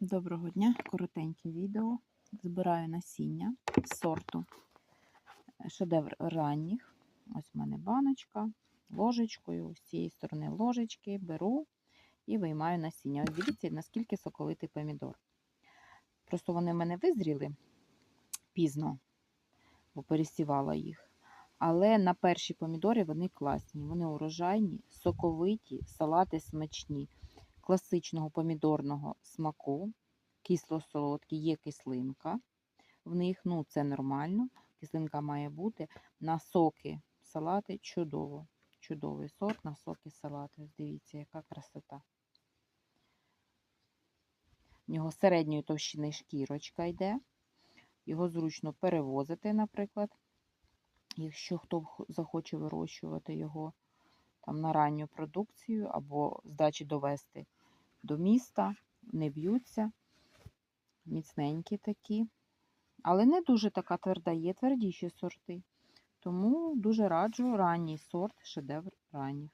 Доброго дня, коротеньке відео. Збираю насіння з сорту шедевр ранніх. Ось в мене баночка, ложечкою, з цієї сторони ложечки беру і виймаю насіння. Ось дивіться, наскільки соковитий помідор. Просто вони в мене визріли пізно, бо пересівала їх. Але на перші помідори вони класні, вони урожайні, соковиті, салати смачні класичного помідорного смаку, кисло-солодкі, є кислинка в них, ну це нормально. Кислинка має бути. На соки салати чудово. Чудовий сорт на соки салати. Дивіться, яка красота. В нього середньої товщини шкірочка йде. Його зручно перевозити, наприклад, якщо хто захоче вирощувати його там на ранню продукцію або з дачі довести до міста, не б'ються, міцненькі такі. Але не дуже така тверда, є твердіші сорти. Тому дуже раджу ранній сорт, шедевр ранніх.